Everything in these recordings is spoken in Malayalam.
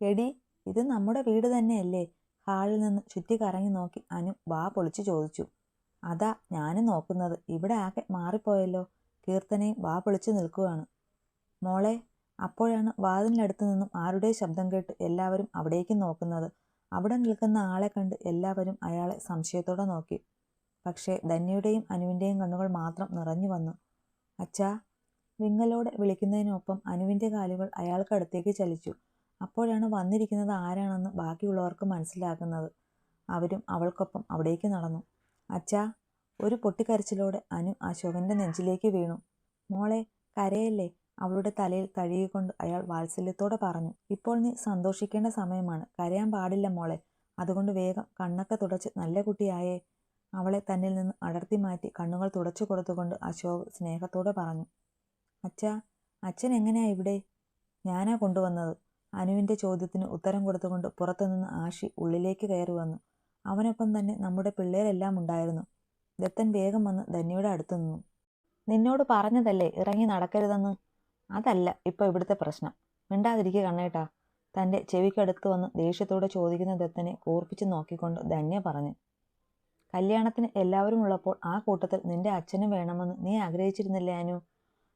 എടി ഇത് നമ്മുടെ വീട് തന്നെയല്ലേ? ഹാളിൽ നിന്ന് ചുറ്റി കറങ്ങി നോക്കി അനു വാ പൊളിച്ചു ചോദിച്ചു. അതാ ഞാനും നോക്കുന്നത്. ഇവിടെ ആകെ മാറിപ്പോയല്ലോ. കീർത്തനയും വാ പൊളിച്ചു നിൽക്കുകയാണ് മോളെ അപ്പോഴാണ് വാതിലിനടുത്ത് നിന്നും ആരുടെ ശബ്ദം കേട്ട് എല്ലാവരും അവിടേക്ക് നോക്കുന്നത്. അവിടെ നിൽക്കുന്ന ആളെ കണ്ട് എല്ലാവരും അയാളെ സംശയത്തോടെ നോക്കി. പക്ഷേ ധന്യയുടെയും അനുവിന്റെയും കണ്ണുകൾ മാത്രം നിറഞ്ഞു വന്നു. അച്ഛാ വിങ്ങലോടെ വിളിക്കുന്നതിനൊപ്പം അനുവിന്റെ കാലുകൾ അയാൾക്കടുത്തേക്ക് ചലിച്ചു. അപ്പോഴാണ് വന്നിരിക്കുന്നത് ആരാണെന്ന് ബാക്കിയുള്ളവർക്ക് മനസ്സിലാകുന്നത്. അവരും അവൾക്കൊപ്പം അവിടേക്ക് നടന്നു. അച്ഛാ ഒരു പൊട്ടിക്കരച്ചിലോടെ അനു അശോകന്റെ നെഞ്ചിലേക്ക് വീണു. മോളെ കരയല്ലേ അവളുടെ തലയിൽ തഴുകിക്കൊണ്ട് അയാൾ വാത്സല്യത്തോടെ പറഞ്ഞു. ഇപ്പോൾ നീ സന്തോഷിക്കേണ്ട സമയമാണ്. കരയാൻ പാടില്ല മോളെ. അതുകൊണ്ട് വേഗം കണ്ണൊക്കെ തുടച്ച് നല്ല കുട്ടിയായേ അവളെ തന്നിൽ നിന്ന് അടർത്തി മാറ്റി കണ്ണുകൾ തുടച്ചു കൊടുത്തുകൊണ്ട് അശോക് സ്നേഹത്തോടെ പറഞ്ഞു. അച്ഛാ അച്ഛൻ എങ്ങനെയാ ഇവിടെ? ഞാനാ കൊണ്ടുവന്നത്. അനുവിന്റെ ചോദ്യത്തിന് ഉത്തരം കൊടുത്തുകൊണ്ട് പുറത്തുനിന്ന് ആഷി ഉള്ളിലേക്ക് കയറി വന്നു. അവനൊപ്പം തന്നെ നമ്മുടെ പിള്ളേരെല്ലാം ഉണ്ടായിരുന്നു. ദത്തൻ വേഗം വന്ന് ധന്യയുടെ അടുത്തു നിന്നു. നിന്നോട് പറഞ്ഞതല്ലേ ഇറങ്ങി നടക്കരുതെന്ന്? അതല്ല ഇപ്പോൾ ഇവിടുത്തെ പ്രശ്നം. മിണ്ടാതിരിക്കുക കണ്ണേട്ടാ. തന്റെ ചെവിക്കടുത്ത് വന്ന് ദേഷ്യത്തോടെ ചോദിക്കുന്ന ദത്തനെ കൂർപ്പിച്ച് നോക്കിക്കൊണ്ട് ധന്യ പറഞ്ഞു. കല്യാണത്തിന് എല്ലാവരും ഉള്ളപ്പോൾ ആ കൂട്ടത്തിൽ നിന്റെ അച്ഛനും വേണമെന്ന് നീ ആഗ്രഹിച്ചിരുന്നില്ലേ അനു?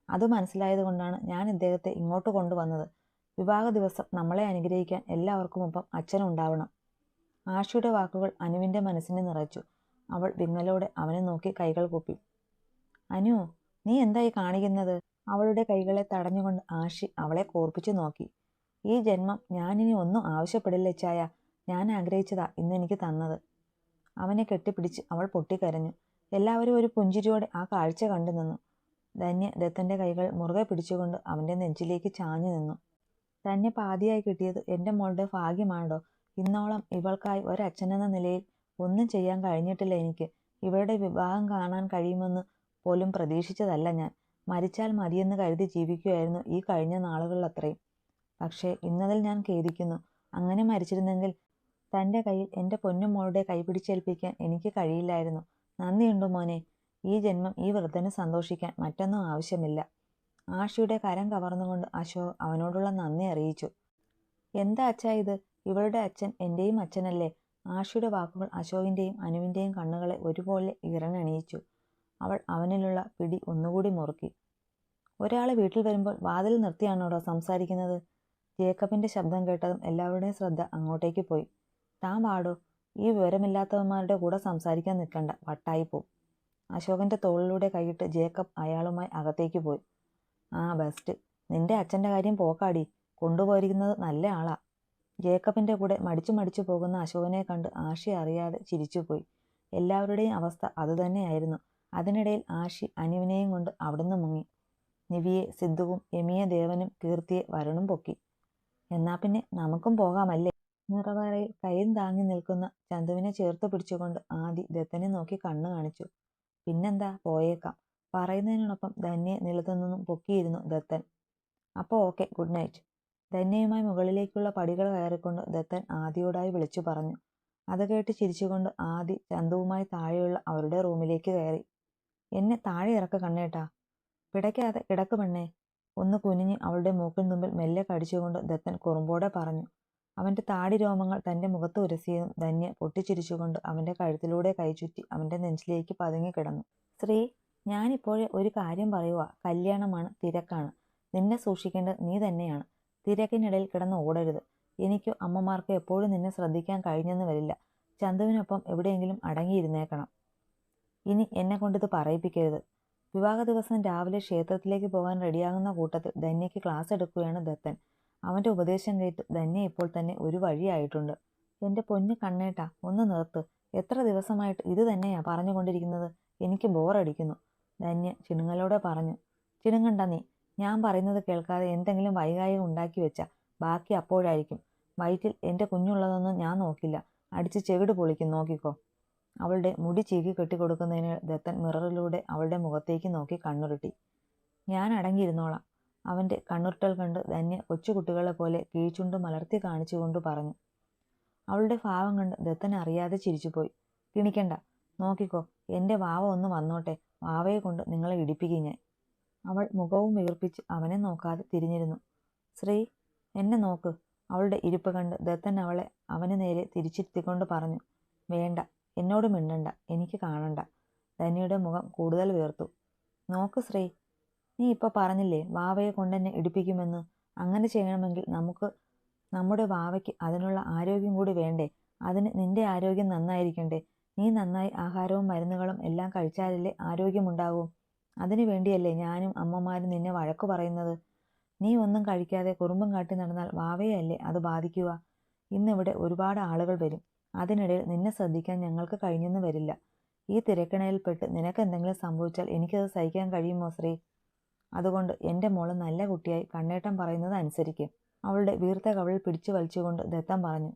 അത് മനസ്സിലായതുകൊണ്ടാണ് ഞാൻ ഇദ്ദേഹത്തെ ഇങ്ങോട്ട് കൊണ്ടുവന്നത്. വിവാഹ ദിവസം നമ്മളെ അനുഗ്രഹിക്കാൻ എല്ലാവർക്കും ഒപ്പം അച്ഛനുണ്ടാവണം ആഷിയുടെ വാക്കുകൾ അനുവിന്റെ മനസ്സിനെ നിറച്ചു. അവൾ വിങ്ങലോടെ അവനെ നോക്കി കൈകൾ കൂപ്പി. അനു നീ എന്തായി കാണിക്കുന്നത്? അവളുടെ കൈകളെ തടഞ്ഞുകൊണ്ട് ആഷി അവളെ കോർപ്പിച്ചു നോക്കി. ഈ ജന്മം ഞാനിനി ഒന്നും ആവശ്യപ്പെടില്ല ചായ. ഞാൻ ആഗ്രഹിച്ചതാ ഇന്ന് എനിക്ക് തന്നത്. അവനെ കെട്ടിപ്പിടിച്ച് അവൾ പൊട്ടിക്കരഞ്ഞു. എല്ലാവരും ഒരു പുഞ്ചിരിയോടെ ആ കാഴ്ച കണ്ടു നിന്നു. ധന്യ ദത്തന്റെ കൈകൾ മുറുകെ പിടിച്ചുകൊണ്ട് അവന്റെ നെഞ്ചിലേക്ക് ചാഞ്ഞു നിന്നു. തന്നെ പാതിയായി കിട്ടിയത് എന്റെ മോളുടെ ഭാഗ്യമാണോ ഇന്നോളം ഇവൾക്കായി ഒരച്ഛനെന്ന നിലയിൽ ഒന്നും ചെയ്യാൻ കഴിഞ്ഞിട്ടില്ല എനിക്ക്. ഇവളുടെ വിവാഹം കാണാൻ കഴിയുമെന്ന് പോലും പ്രതീക്ഷിച്ചതല്ല ഞാൻ. മരിച്ചാൽ മതിയെന്ന് കരുതി ജീവിക്കുമായിരുന്നു ഈ കഴിഞ്ഞ നാളുകളിലത്രയും. പക്ഷേ ഇന്നതിൽ ഞാൻ ഖേദിക്കുന്നു. അങ്ങനെ മരിച്ചിരുന്നെങ്കിൽ തന്റെ കയ്യിൽ എന്റെ പൊന്നുമോളുടെ കൈ പിടിച്ചേൽപ്പിക്കാൻ എനിക്ക് കഴിയില്ലായിരുന്നു. നന്ദിയുണ്ടോ മോനെ? ഈ ജന്മം ഈ വൃദ്ധനെ സന്തോഷിക്കാൻ മറ്റൊന്നും ആവശ്യമില്ല. ആഷിയുടെ കരം കവർന്നുകൊണ്ട് അശോക് അവനോടുള്ള നന്ദി അറിയിച്ചു. എന്താ അച്ഛാ ഇത്? ഇവളുടെ അച്ഛൻ എന്റെയും അച്ഛനല്ലേ? ആഷിയുടെ വാക്കുകൾ അശോകിന്റെയും അനുവിന്റെയും കണ്ണുകളെ ഒരുപോലെ ഇറങ്ങണിയിച്ചു അവൾ അവനിലുള്ള പിടി ഒന്നുകൂടി മുറുക്കി. ഒരാൾ വീട്ടിൽ വരുമ്പോൾ വാതിൽ നിർത്തിയാണോടോ സംസാരിക്കുന്നത്? ജേക്കബിന്റെ ശബ്ദം കേട്ടതും എല്ലാവരുടെയും ശ്രദ്ധ അങ്ങോട്ടേക്ക് പോയി. താൻ പാടോ ഈ വിവരമില്ലാത്തവന്മാരുടെ കൂടെ സംസാരിക്കാൻ നിൽക്കണ്ട. വട്ടായി അശോകന്റെ തോളിലൂടെ കൈയിട്ട് ജേക്കബ് അയാളുമായി അകത്തേക്ക് പോയി. ആ ബെസ്റ്റ് നിന്റെ അച്ഛന്റെ കാര്യം പോക്കാടി. കൊണ്ടുപോയിരിക്കുന്നത് നല്ല ആളാ. ജേക്കബിന്റെ കൂടെ മടിച്ചു മടിച്ചു പോകുന്ന അശോകനെ കണ്ട് ആഷി അറിയാതെ ചിരിച്ചുപോയി. എല്ലാവരുടെയും അവസ്ഥ അതുതന്നെയായിരുന്നു അതിനിടയിൽ ആഷി അനുവിനെയും കൊണ്ട് അവിടുന്ന് മുങ്ങി. നിവിയെ സിദ്ധുവും യമിയെ ദേവനും കീർത്തിയെ വരണും പൊക്കി. എന്നാ പിന്നെ നമുക്കും പോകാമല്ലേ? നിറവറയിൽ കൈയും താങ്ങി നിൽക്കുന്ന ചന്തുവിനെ ചേർത്ത് പിടിച്ചുകൊണ്ട് ആദി ദത്തനെ നോക്കി കണ്ണു കാണിച്ചു. പിന്നെന്താ? പോയേക്കാം. പറയുന്നതിനോടൊപ്പം ധന്യെ നിലത്തു നിന്നും പൊക്കിയിരുന്നു ദത്തൻ. അപ്പോൾ ഓക്കെ ഗുഡ് നൈറ്റ്. ധന്യയുമായി മുകളിലേക്കുള്ള പടികൾ കയറിക്കൊണ്ട് ദത്തൻ ആദിയോടായി വിളിച്ചു പറഞ്ഞു. അത് കേട്ട് ചിരിച്ചുകൊണ്ട് ആദി ചന്തുവുമായി താഴെയുള്ള അവരുടെ റൂമിലേക്ക് കയറി. എന്നെ താഴെ ഇറക്ക കണ്ണേട്ടാ. പിടയ്ക്കാതെ കിടക്ക് പെണ്ണേ. ഒന്ന് കുനിഞ്ഞ് അവളുടെ മൂക്കിൻ തുമ്പിൽ മെല്ലെ കടിച്ചുകൊണ്ട് ദത്തൻ കുറുമ്പോടെ പറഞ്ഞു. അവന്റെ താടി രോമങ്ങൾ തന്റെ മുഖത്ത് ഉരസിയതും ധന്യ പൊട്ടിച്ചിരിച്ചുകൊണ്ട് അവന്റെ കഴുത്തിലൂടെ കൈചുറ്റി അവന്റെ നെഞ്ചിലേക്ക് പതുങ്ങി കിടന്നു ശ്രീ ഞാനിപ്പോഴേ ഒരു കാര്യം പറയുക കല്യാണമാണ് തിരക്കാണ്. നിന്നെ സൂക്ഷിക്കേണ്ടത് നീ തന്നെയാണ്. തിരക്കിനിടയിൽ കിടന്ന് ഓടരുത്. എനിക്കോ അമ്മമാർക്കോ എപ്പോഴും നിന്നെ ശ്രദ്ധിക്കാൻ കഴിഞ്ഞെന്ന് വരില്ല. ചന്തുവിനൊപ്പം എവിടെയെങ്കിലും അടങ്ങിയിരുന്നേക്കണം. ഇനി എന്നെ കൊണ്ടിത് പറയിപ്പിക്കരുത്. വിവാഹ ദിവസം രാവിലെ ക്ഷേത്രത്തിലേക്ക് പോകാൻ റെഡിയാകുന്ന കൂട്ടത്തിൽ ധന്യയ്ക്ക് ക്ലാസ് എടുക്കുകയാണ് ദത്തൻ. അവന്റെ ഉപദേശം കേട്ട് ധന്യ ഇപ്പോൾ തന്നെ ഒരു വഴിയായിട്ടുണ്ട്. എന്റെ പൊന്നു കണ്ണേട്ട ഒന്ന് നിർത്ത്. എത്ര ദിവസമായിട്ട് ഇത് തന്നെയാ പറഞ്ഞുകൊണ്ടിരിക്കുന്നത്? എനിക്ക് ബോറടിക്കുന്നു. ധന്യ ചിണുങ്ങലോടെ പറഞ്ഞു. ചിണുങ്ങണ്ട നീ. ഞാൻ പറയുന്നത് കേൾക്കാതെ എന്തെങ്കിലും വൈകാരികം ഉണ്ടാക്കി വെച്ച ബാക്കി അപ്പോഴായിരിക്കും. വയറ്റിൽ എന്റെ കുഞ്ഞുള്ളതൊന്നും ഞാൻ നോക്കില്ല. അടിച്ച് ചെവിട് പൊളിക്കും. നോക്കിക്കോ. അവളുടെ മുടി ചീകി കെട്ടിക്കൊടുക്കുന്നതിന് ദത്തൻ മിററിലൂടെ അവളുടെ മുഖത്തേക്ക് നോക്കി കണ്ണുരുട്ടി. ഞാൻ അടങ്ങിയിരുന്നോളാം. അവന്റെ കണ്ണുരുട്ടൽ കണ്ട് ധന്യ കൊച്ചുകുട്ടികളെ പോലെ കീഴ്ചുണ്ട് മലർത്തി കാണിച്ചുകൊണ്ട് പറഞ്ഞു. അവളുടെ ഭാവം കണ്ട് ദത്തൻ അറിയാതെ ചിരിച്ചുപോയി. കിണിക്കണ്ട നോക്കിക്കോ എന്റെ വാവ ഒന്ന് വന്നോട്ടെ. വാവയെ കൊണ്ട് നിങ്ങളെ ഇടിപ്പിക്കും ഞാൻ. അവൾ മുഖവും വീർപ്പിച്ച് അവനെ നോക്കാതെ തിരിഞ്ഞിരുന്നു. ശ്രീ എന്നെ നോക്ക്. അവളുടെ ഇരിപ്പ് കണ്ട് ദത്തൻ അവളെ അവന് നേരെ തിരിച്ചിരുത്തിക്കൊണ്ട് പറഞ്ഞു വേണ്ട എന്നോട് മിണ്ടണ്ട എനിക്ക് കാണണ്ട. ധന്യയുടെ മുഖം കൂടുതൽ വീർത്തു നോക്ക് ശ്രീ നീ ഇപ്പോൾ പറഞ്ഞില്ലേ വാവയെ കൊണ്ടെന്നെ ഇടിപ്പിക്കുമെന്ന്? അങ്ങനെ ചെയ്യണമെങ്കിൽ നമുക്ക് നമ്മുടെ വാവയ്ക്ക് അതിനുള്ള ആരോഗ്യം കൂടി വേണ്ടേ? അതിന് നിന്റെ ആരോഗ്യം നന്നായിരിക്കണ്ടേ? നീ നന്നായി ആഹാരവും മരുന്നുകളും എല്ലാം കഴിച്ചാലല്ലേ ആരോഗ്യമുണ്ടാകൂ അതിനു വേണ്ടിയല്ലേ ഞാനും അമ്മമാരും നിന്നെ വഴക്കു പറയുന്നത്. നീ ഒന്നും കഴിക്കാതെ കുറുമ്പും കാട്ടി നടന്നാൽ വാവയല്ലേ അത് ബാധിക്കുക. ഇന്നിവിടെ ഒരുപാട് ആളുകൾ വരും. അതിനിടയിൽ നിന്നെ ശ്രദ്ധിക്കാൻ ഞങ്ങൾക്ക് കഴിഞ്ഞെന്ന് വരില്ല. ഈ തിരക്കിണയിൽപ്പെട്ട് നിനക്ക് എന്തെങ്കിലും സംഭവിച്ചാൽ എനിക്കത് സഹിക്കാൻ കഴിയുമോ ശ്രീ? അതുകൊണ്ട് എന്റെ മോൾ നല്ല കുട്ടിയായി കണ്ണേട്ടം പറയുന്നത് അനുസരിക്കും. അവളുടെ വീർത്ത കവളിൽ പിടിച്ചു വലിച്ചുകൊണ്ട് ദത്തം പറഞ്ഞു.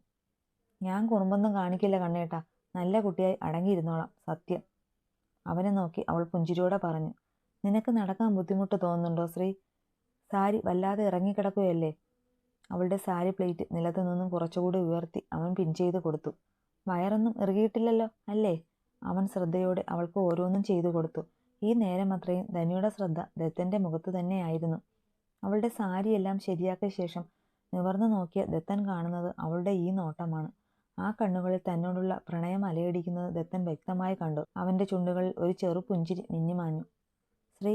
ഞാൻ കുറുമ്പൊന്നും കാണിക്കില്ല കണ്ണേട്ട. നല്ല കുട്ടിയായി അടങ്ങിയിരുന്നോളാം സത്യം. അവനെ നോക്കി അവൾ പുഞ്ചിരിയോടെ പറഞ്ഞു നിനക്ക് നടക്കാൻ ബുദ്ധിമുട്ട് തോന്നുന്നുണ്ടോ ശ്രീ? സാരി വല്ലാതെ ഇറങ്ങിക്കിടക്കുകയല്ലേ? അവളുടെ സാരി പ്ലേറ്റ് നിലത്തു നിന്നും കുറച്ചുകൂടി ഉയർത്തി അവൻ പിൻ ചെയ്ത് കൊടുത്തു. വയറൊന്നും ഇറുകിയിട്ടില്ലല്ലോ അല്ലേ? അവൻ ശ്രദ്ധയോടെ അവൾക്ക് ഓരോന്നും ചെയ്തു കൊടുത്തു. ഈ നേരം അത്രയും ധനിയുടെ ശ്രദ്ധ ദത്തന്റെ മുഖത്ത് തന്നെയായിരുന്നു. അവളുടെ സാരിയെല്ലാം ശരിയാക്കിയ ശേഷം നിവർന്നു നോക്കിയ ദത്തൻ കാണുന്നത് അവളുടെ ഈ നോട്ടമാണ്. ആ കണ്ണുകളിൽ തന്നോടുള്ള പ്രണയം അലയടിക്കുന്നത് ദത്തൻ വ്യക്തമായി കണ്ടു. അവന്റെ ചുണ്ടുകളിൽ ഒരു ചെറു പുഞ്ചിരി ശ്രീ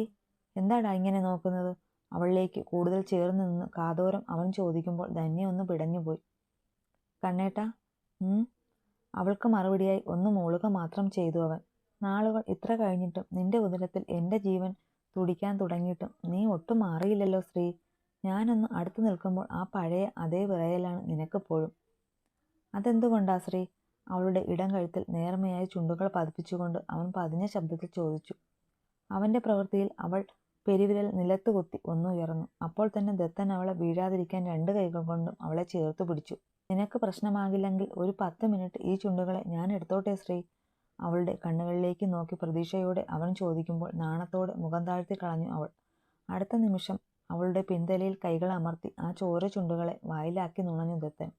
എന്താടാ ഇങ്ങനെ നോക്കുന്നത്? അവളിലേക്ക് കൂടുതൽ ചേർന്ന് നിന്ന് കാതോരം അവൻ ചോദിക്കുമ്പോൾ ധന്യ ഒന്ന് പിടഞ്ഞുപോയി കണ്ണേട്ട അവൾക്ക് മറുപടിയായി ഒന്ന് മൂളുക മാത്രം ചെയ്തു അവൻ. നാളുകൾ ഇത്ര കഴിഞ്ഞിട്ടും നിന്റെ ഉദരത്തിൽ എന്റെ ജീവൻ തുടിക്കാൻ തുടങ്ങിയിട്ടും നീ ഒട്ടും മാറിയില്ലല്ലോ ശ്രീ. ഞാനൊന്ന് അടുത്തു നിൽക്കുമ്പോൾ ആ പഴയ അതേ വിറയലാണ് നിനക്കിപ്പോഴും അതെന്തുകൊണ്ടാ ശ്രീ? അവളുടെ ഇടം കഴുത്തിൽ നേർമയായി ചുണ്ടുകൾ പതിപ്പിച്ചുകൊണ്ട് അവൻ പതിഞ്ഞ ശബ്ദത്തിൽ ചോദിച്ചു. അവന്റെ പ്രവൃത്തിയിൽ അവൾ പെരുവിരൽ നിലത്ത് കൊത്തി ഒന്നുയർന്നു അപ്പോൾ തന്നെ ദത്തൻ അവളെ വീഴാതിരിക്കാൻ രണ്ട് കൈകൾ കൊണ്ടും അവളെ ചേർത്ത് പിടിച്ചു. നിനക്ക് പ്രശ്നമാകില്ലെങ്കിൽ ഒരു പത്ത് മിനിറ്റ് ഈ ചുണ്ടുകളെ ഞാൻ എടുത്തോട്ടെ ശ്രീ? അവളുടെ കണ്ണുകളിലേക്ക് നോക്കി പ്രതീക്ഷയോടെ അവൻ ചോദിക്കുമ്പോൾ നാണത്തോടെ മുഖം താഴ്ത്തി കളഞ്ഞു അവൾ. അടുത്ത നിമിഷം അവളുടെ പിന്തലയിൽ കൈകൾ അമർത്തി ആ ചോര ചുണ്ടുകളെ വായിലാക്കി നുണഞ്ഞു ദത്തൻ.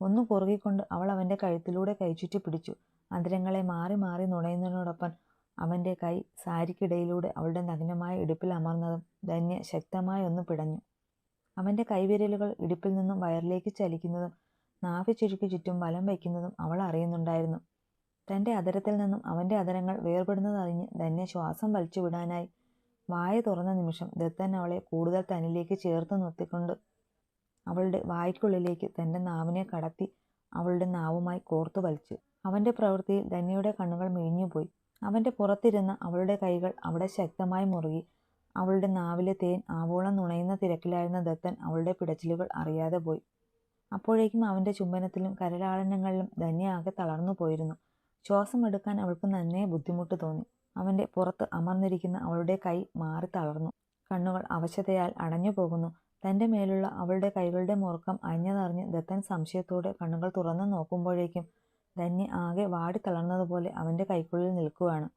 ഒന്നു കുറുകിക്കൊണ്ട് അവൾ അവന്റെ കഴുത്തിലൂടെ കൈചുറ്റി പിടിച്ചു. അന്തരങ്ങളെ മാറി മാറി നുണയുന്നതിനോടൊപ്പം അവന്റെ കൈ സാരിക്കിടയിലൂടെ അവളുടെ നഗ്നമായ ഇടുപ്പിൽ അമർന്നതും ധന്യ ശക്തമായി ഒന്ന് പിടഞ്ഞു. അവന്റെ കൈവിരലുകൾ ഇടുപ്പിൽ നിന്നും വയറിലേക്ക് ചലിക്കുന്നതും നാഭി ചുരുക്കി ചുറ്റും വലം വയ്ക്കുന്നതും അവൾ അറിയുന്നുണ്ടായിരുന്നു. തന്റെ അതരത്തിൽ നിന്നും അവന്റെ അതരങ്ങൾ വേർപെടുന്നതറിഞ്ഞ് ധന്യ ശ്വാസം വലിച്ചു വിടാനായി വായ തുറന്ന നിമിഷം ദത്തൻ അവളെ കൂടുതൽ തന്നിലേക്ക് ചേർത്ത് നിർത്തിക്കൊണ്ട് അവളുടെ വായ്ക്കുള്ളിലേക്ക് തന്റെ നാവിനെ കടത്തി അവളുടെ നാവുമായി കോർത്തു വലിച്ചു. അവന്റെ പ്രവൃത്തിയിൽ ധന്യയുടെ കണ്ണുകൾ മിഴിഞ്ഞുപോയി. അവന്റെ പുറത്തിരുന്ന അവളുടെ കൈകൾ അവിടെ ശക്തമായി മുറുകി. അവളുടെ നാവിലെ തേൻ ആവോളം നുണയുന്ന തിരക്കിലായിരുന്ന ദത്തൻ അവളുടെ പിടച്ചിലുകൾ അറിയാതെ പോയി. അപ്പോഴേക്കും അവന്റെ ചുംബനത്തിലും കരലാളനങ്ങളിലും ധന്യ ആകെ തളർന്നു പോയിരുന്നു. ശ്വാസം എടുക്കാൻ അവൾക്ക് നന്നേ ബുദ്ധിമുട്ട് തോന്നി. അവന്റെ പുറത്ത് അമർന്നിരിക്കുന്ന അവളുടെ കൈ മാറി തളർന്നു. കണ്ണുകൾ അവശതയാൽ അടഞ്ഞു പോകുന്നു തന്റെ മേലുള്ള അവളുടെ കൈകളുടെ മുറുക്കം അഞ്ഞതറിഞ്ഞ് ദത്തൻ സംശയത്തോടെ കണ്ണുകൾ തുറന്നു നോക്കുമ്പോഴേക്കും ധന്യ ആകെ വാടി തളർന്നതുപോലെ അവന്റെ കൈക്കുള്ളിൽ നിൽക്കുകയാണ്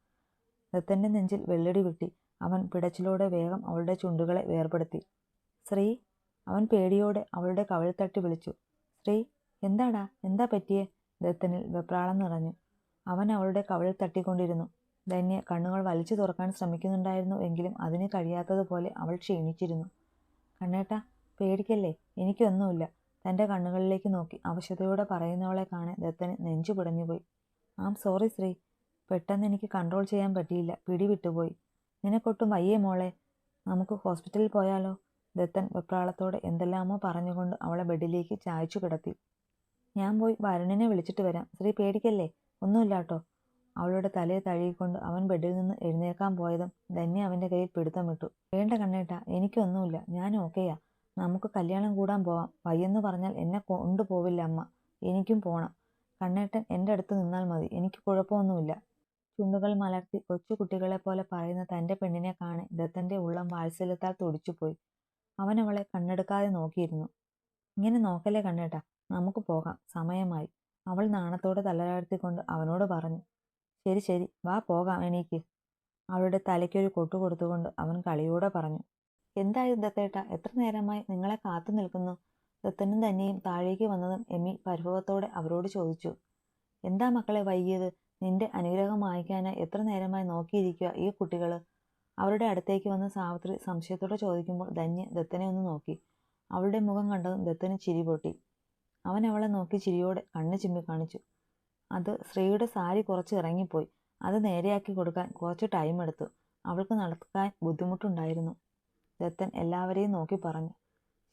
ദത്തന്റെ നെഞ്ചിൽ വെള്ളടി വിട്ടി അവൻ പിടച്ചിലോടെ വേഗം അവളുടെ ചുണ്ടുകളെ വേർപെടുത്തി. ശ്രീ അവൻ പേടിയോടെ അവളുടെ കവിൾ തട്ടി വിളിച്ചു. ശ്രീ എന്താടാ? എന്താ പറ്റിയേ? ദത്തനിൽ വെപ്രാളം നിറഞ്ഞു. അവൻ അവളുടെ കവിളിൽ തട്ടിക്കൊണ്ടിരുന്നു. ധന്യ കണ്ണുകൾ വലിച്ചു തുറക്കാൻ ശ്രമിക്കുന്നുണ്ടായിരുന്നു എങ്കിലും അതിന് കഴിയാത്തതുപോലെ അവൾ ക്ഷീണിച്ചിരുന്നു. കണ്ണേട്ടാ പേടിക്കല്ലേ? എനിക്കൊന്നുമില്ല. തന്റെ കണ്ണുകളിലേക്ക് നോക്കി അവശതയോടെ പറയുന്നവളെ കാണാൻ ദത്തന് നെഞ്ചു പിടഞ്ഞുപോയി ആം സോറി ശ്രീ പെട്ടെന്ന് എനിക്ക് കൺട്രോൾ ചെയ്യാൻ പറ്റിയില്ല. പിടിവിട്ടുപോയി. നിനക്കൊട്ടും വയ്യേ മോളെ. നമുക്ക് ഹോസ്പിറ്റലിൽ പോയാലോ? ദത്തൻ വെപ്രാളത്തോടെ എന്തെല്ലാമോ പറഞ്ഞുകൊണ്ട് അവളെ ബെഡിലേക്ക് ചായച്ചു കിടത്തി. ഞാൻ പോയി വരുണിനെ വിളിച്ചിട്ട് വരാം. ശ്രീ പേടിക്കല്ലേ? ഒന്നുമില്ല കേട്ടോ അവളുടെ തലയെ തഴുകിക്കൊണ്ട് അവൻ ബെഡിൽ നിന്ന് എഴുന്നേൽക്കാൻ പോയതും ധന്യ അവന്റെ കയ്യിൽ പിടുത്തമിട്ടു വേണ്ട കണ്ണേട്ട എനിക്കൊന്നുമില്ല. ഞാൻ ഓക്കെയാ നമുക്ക് കല്യാണം കൂടാൻ പോവാം. വയ്യെന്ന് പറഞ്ഞാൽ എന്നെ കൊണ്ടുപോവില്ല അമ്മ. എനിക്കും പോണം. കണ്ണേട്ടൻ എന്റെ അടുത്ത് നിന്നാൽ മതി. എനിക്ക് കുഴപ്പമൊന്നുമില്ല. ചുണ്ടുകൾ മലർത്തി കൊച്ചു കുട്ടികളെ പോലെ പറയുന്ന തന്റെ പെണ്ണിനെ കാണി ദത്തന്റെ ഉള്ളം വാത്സല്യത്താൽ തുടിച്ചുപോയി. അവൻ അവളെ കണ്ണെടുക്കാതെ നോക്കിയിരുന്നു. ഇങ്ങനെ നോക്കല്ലേ കണ്ണേട്ടാ? നമുക്ക് പോകാം. സമയമായി. അവൾ നാണത്തോടെ തലതാഴ്ത്തിക്കൊണ്ട് അവനോട് പറഞ്ഞു. ശരി ശരി. വാ പോകാം എനിക്ക് അവളുടെ തലയ്ക്കൊരു കൊട്ടു കൊടുത്തുകൊണ്ട് അവൻ കളിയോടെ പറഞ്ഞു. എന്തായി ദത്തേട്ട? എത്ര നേരമായി നിങ്ങളെ കാത്തു നിൽക്കുന്നു? ദത്തനും തന്നെയും താഴേക്ക് വന്നതും എമ്മി പരിഭവത്തോടെ അവരോട് ചോദിച്ചു. എന്താ മക്കളെ വൈകിയത്? നിന്റെ അനുഗ്രഹം വാങ്ങിക്കാനായി എത്ര നേരമായി നോക്കിയിരിക്കുക ഈ കുട്ടികൾ അവരുടെ അടുത്തേക്ക് വന്ന സാവിത്രി സംശയത്തോടെ ചോദിക്കുമ്പോൾ ധന്യ ദത്തനെ ഒന്ന് നോക്കി. അവളുടെ മുഖം കണ്ടതും ദത്തന് ചിരി പൊട്ടി. അവൻ അവളെ നോക്കി ചിരിയോടെ കണ്ണ് ചിമ്മി കാണിച്ചു അത് ശ്രീയുടെ സാരി കുറച്ച് ഇറങ്ങിപ്പോയി. അത് നേരെയാക്കി കൊടുക്കാൻ കുറച്ച് ടൈം എടുത്തു. അവൾക്ക് നടക്കാൻ ബുദ്ധിമുട്ടുണ്ടായിരുന്നു. ദത്തൻ എല്ലാവരെയും നോക്കി പറഞ്ഞു.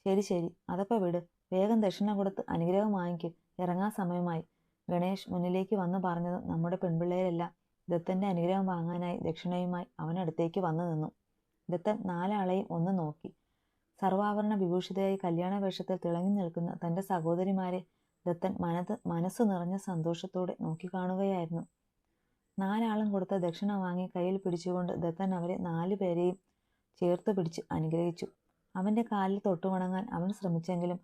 ശരി ശരി. അതൊക്കെ വിട്. വേഗം ദക്ഷിണ കൊടുത്ത് അനുഗ്രഹം വാങ്ങിക്കും. ഇറങ്ങാൻ സമയമായി. ഗണേഷ് മുന്നിലേക്ക് വന്നു പറഞ്ഞതും നമ്മുടെ പെൺപിള്ളേരെല്ലാം ദത്തന്റെ അനുഗ്രഹം വാങ്ങാനായി ദക്ഷിണയുമായി അവനടുത്തേക്ക് വന്നു നിന്നു. ദത്തൻ നാലാളെയും ഒന്ന് നോക്കി. സർവാഭരണ വിഭൂഷിതയായി കല്യാണ വേഷത്തിൽ തിളങ്ങി നിൽക്കുന്ന തന്റെ സഹോദരിമാരെ ദത്തൻ മനത് മനസ്സു നിറഞ്ഞ സന്തോഷത്തോടെ നോക്കിക്കാണുകയായിരുന്നു നാലാളും കൊടുത്ത ദക്ഷിണ വാങ്ങി കയ്യിൽ പിടിച്ചുകൊണ്ട് ദത്തൻ അവരെ നാലു പേരെയും ചേർത്ത് പിടിച്ച് അനുഗ്രഹിച്ചു. അവന്റെ കാലിൽ തൊട്ടുവണങ്ങാൻ അവൻ ശ്രമിച്ചെങ്കിലും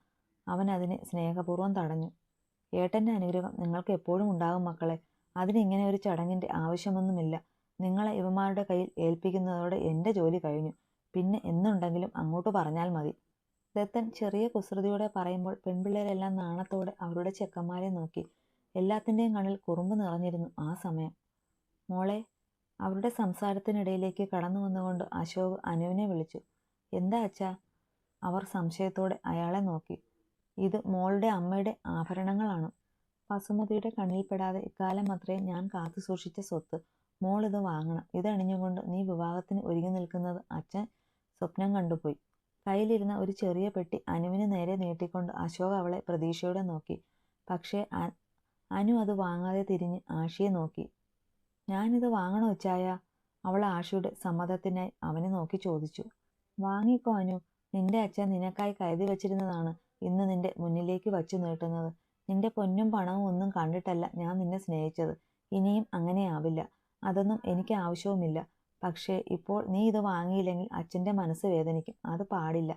അവൻ അതിനെ സ്നേഹപൂർവം തടഞ്ഞു. ഏട്ടന്റെ അനുഗ്രഹം നിങ്ങൾക്ക് എപ്പോഴും ഉണ്ടാകും മക്കളെ. അതിനിങ്ങനെ ഒരു ചടങ്ങിന്റെ ആവശ്യമൊന്നുമില്ല. നിങ്ങളെ ഇവന്മാരുടെ കയ്യിൽ ഏൽപ്പിക്കുന്നതോടെ എന്റെ ജോലി കഴിഞ്ഞു. പിന്നെ എന്നുണ്ടെങ്കിലും അങ്ങോട്ട് പറഞ്ഞാൽ മതി. ദത്തൻ ചെറിയ കുസൃതിയോടെ പറയുമ്പോൾ പെൺപിള്ളേരെല്ലാം നാണത്തോടെ അവരുടെ ചെക്കന്മാരെ നോക്കി. എല്ലാത്തിന്റെയും കണ്ണിൽ കുറുമ്പ് നിറഞ്ഞിരുന്നു ആ സമയം. മോളെ അവരുടെ സംസാരത്തിനിടയിലേക്ക് കടന്നു വന്നുകൊണ്ട് അശോക് അനുവിനെ വിളിച്ചു. എന്താ അച്ഛാ? അവർ സംശയത്തോടെ അയാളെ നോക്കി. ഇത് മോളുടെ അമ്മയുടെ ആഭരണങ്ങളാണ്. പസുമതിയുടെ കണ്ണിൽപ്പെടാതെ ഇക്കാലം അത്രയും ഞാൻ കാത്തു സൂക്ഷിച്ച സ്വത്ത്. മോൾ ഇത് വാങ്ങണം ഇതണിഞ്ഞുകൊണ്ട് നീ വിവാഹത്തിന് ഒരുങ്ങി നിൽക്കുന്നത് അച്ഛൻ സ്വപ്നം കണ്ടുപോയി. കയ്യിലിരുന്ന ഒരു ചെറിയ പെട്ടി അനുവിന് നേരെ നീട്ടിക്കൊണ്ട് അശോക് അവളെ പ്രതീക്ഷയോടെ നോക്കി. പക്ഷേ അനു അത് വാങ്ങാതെ തിരിഞ്ഞ് ആഷിയെ നോക്കി. ഞാനിത് വാങ്ങണോ ചായ അവൾ ആഷിയുടെ സമ്മതത്തിനായി അവനെ നോക്കി ചോദിച്ചു. വാങ്ങിക്കോ അനു. നിന്റെ അച്ഛൻ നിനക്കായി കരുതി വച്ചിരുന്നതാണ് ഇന്ന് നിന്റെ മുന്നിലേക്ക് വച്ചു നീട്ടുന്നത്. നിന്റെ പൊന്നും പണവും ഒന്നും കണ്ടിട്ടല്ല ഞാൻ നിന്നെ സ്നേഹിച്ചത്. ഇനിയും അങ്ങനെയാവില്ല. അതൊന്നും എനിക്ക് ആവശ്യവുമില്ല. പക്ഷേ ഇപ്പോൾ നീ ഇത് വാങ്ങിയില്ലെങ്കിൽ അച്ഛന്റെ മനസ്സ് വേദനിക്കും. അത് പാടില്ല.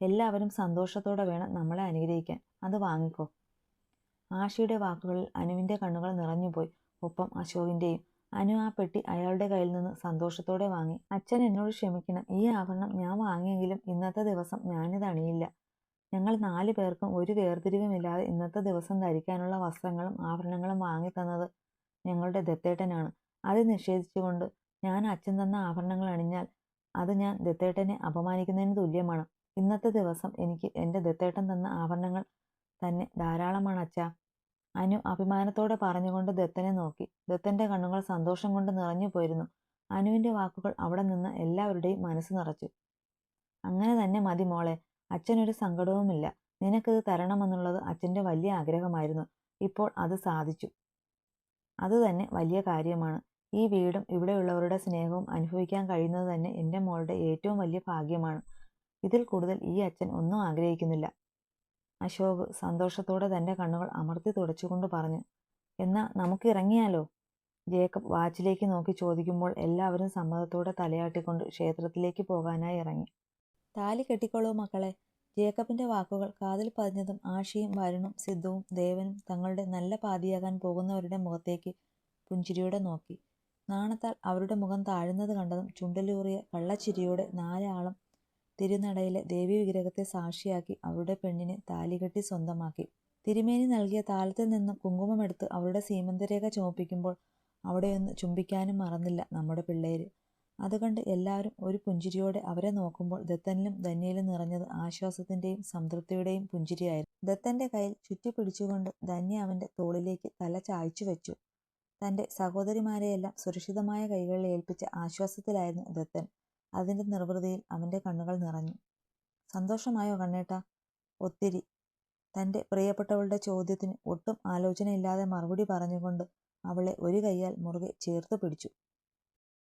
എല്ലാവരും സന്തോഷത്തോടെ വേണം നമ്മളെ അനുഗ്രഹിക്കാൻ. അത് വാങ്ങിക്കോ. ആശയുടെ വാക്കുകളിൽ അനുവിന്റെ കണ്ണുകൾ നിറഞ്ഞുപോയി. ഒപ്പം അശോകിന്റെയും. അനു ആ പെട്ടി അയാളുടെ കയ്യിൽ നിന്ന് സന്തോഷത്തോടെ വാങ്ങി. അച്ഛൻ എന്നോട് ക്ഷമിക്കണം. ഈ ആഭരണം ഞാൻ വാങ്ങിയെങ്കിലും ഇന്നത്തെ ദിവസം ഞാനിത് അണിയില്ല. ഞങ്ങൾ നാല് പേർക്കും ഒരു വേർതിരിവുമില്ലാതെ ഇന്നത്തെ ദിവസം ധരിക്കാനുള്ള വസ്ത്രങ്ങളും ആഭരണങ്ങളും വാങ്ങി തന്നത് ഞങ്ങളുടെ ദത്തേട്ടനാണ്. അത് നിഷേധിച്ചുകൊണ്ട് ഞാൻ അച്ഛൻ തന്ന ആഭരണങ്ങൾ അണിഞ്ഞാൽ അത് ഞാൻ ദത്തേട്ടനെ അപമാനിക്കുന്നതിന് തുല്യമാണ്. ഇന്നത്തെ ദിവസം എനിക്ക് എന്റെ ദത്തേട്ടൻ തന്ന ആഭരണങ്ങൾ തന്നെ ധാരാളമാണ് അച്ഛാ. അനു അഭിമാനത്തോടെ പറഞ്ഞുകൊണ്ട് ദത്തനെ നോക്കി. ദത്തന്റെ കണ്ണുകൾ സന്തോഷം കൊണ്ട് നിറഞ്ഞു പോയിരുന്നു. അനുവിന്റെ വാക്കുകൾ അവിടെ നിന്ന് എല്ലാവരുടെയും മനസ്സ് നിറച്ചു. അങ്ങനെ തന്നെ മതി മോളെ അച്ഛനൊരു സങ്കടവുമില്ല. നിനക്കിത് തരണമെന്നുള്ളത് അച്ഛന്റെ വലിയ ആഗ്രഹമായിരുന്നു. ഇപ്പോൾ അത് സാധിച്ചു. അത് തന്നെ വലിയ കാര്യമാണ്. ഈ വീടും ഇവിടെയുള്ളവരുടെ സ്നേഹവും അനുഭവിക്കാൻ കഴിയുന്നത് തന്നെ എന്റെ മോളുടെ ഏറ്റവും വലിയ ഭാഗ്യമാണ്. ഇതിൽ കൂടുതൽ ഈ അച്ഛൻ ഒന്നും ആഗ്രഹിക്കുന്നില്ല. അശോക് സന്തോഷത്തോടെ തന്റെ കണ്ണുകൾ അമർത്തി തുടച്ചുകൊണ്ട് പറഞ്ഞു എന്നാ നമുക്ക് ഇറങ്ങിയാലോ? ജേക്കബ് വാച്ചിലേക്ക് നോക്കി ചോദിക്കുമ്പോൾ എല്ലാവരും സമ്മതത്തോടെ തലയാട്ടിക്കൊണ്ട് ക്ഷേത്രത്തിലേക്ക് പോകാനായി ഇറങ്ങി. താലി കെട്ടിക്കോളൂ മക്കളെ. ജേക്കബിന്റെ വാക്കുകൾ കാതിൽ പതിഞ്ഞതും ആഷിയും വരുണും സിദ്ധവും ദേവനും തങ്ങളുടെ നല്ല പാതിയാകാൻ പോകുന്നവരുടെ മുഖത്തേക്ക് പുഞ്ചിരിയോടെ നോക്കി. നാണത്താൽ അവരുടെ മുഖം താഴുന്നത് കണ്ടതും ചുണ്ടലൂറിയ കള്ളച്ചിരിയോടെ നാലാളും തിരുനടയിലെ ദേവി വിഗ്രഹത്തെ സാക്ഷിയാക്കി അവരുടെ പെണ്ണിനെ താലികെട്ടി സ്വന്തമാക്കി. തിരുമേനി നൽകിയ താലത്തിൽ നിന്നും കുങ്കുമമെടുത്ത് അവരുടെ സീമന്തരേഖ ചുമപ്പിക്കുമ്പോൾ അവിടെയൊന്ന് ചുംബിക്കാനും മറന്നില്ല നമ്മുടെ പിള്ളേര്. അതുകണ്ട് എല്ലാവരും ഒരു പുഞ്ചിരിയോടെ അവരെ നോക്കുമ്പോൾ ദത്തനിലും ധന്യയിലും നിറഞ്ഞത് ആശ്വാസത്തിന്റെയും സംതൃപ്തിയുടെയും പുഞ്ചിരിയായിരുന്നു. ദത്തന്റെ കയ്യിൽ ചുറ്റിപ്പിടിച്ചുകൊണ്ട് ധന്യ അവന്റെ തോളിലേക്ക് തല ചായ്ച്ചു വെച്ചു. തന്റെ സഹോദരിമാരെയെല്ലാം സുരക്ഷിതമായ കൈകളിൽ ഏൽപ്പിച്ച ആശ്വാസത്തിലായിരുന്നു ദത്തൻ. അതിന്റെ നിർവൃതിയിൽ അവന്റെ കണ്ണുകൾ നിറഞ്ഞു. സന്തോഷമായോ കണ്ണേട്ട? ഒത്തിരി. തന്റെ പ്രിയപ്പെട്ടവളുടെ ചോദ്യത്തിന് ഒട്ടും ആലോചനയില്ലാതെ മറുപടി പറഞ്ഞുകൊണ്ട് അവളെ ഒരു കൈയാൽ മുറുകെ ചേർത്ത് പിടിച്ചു.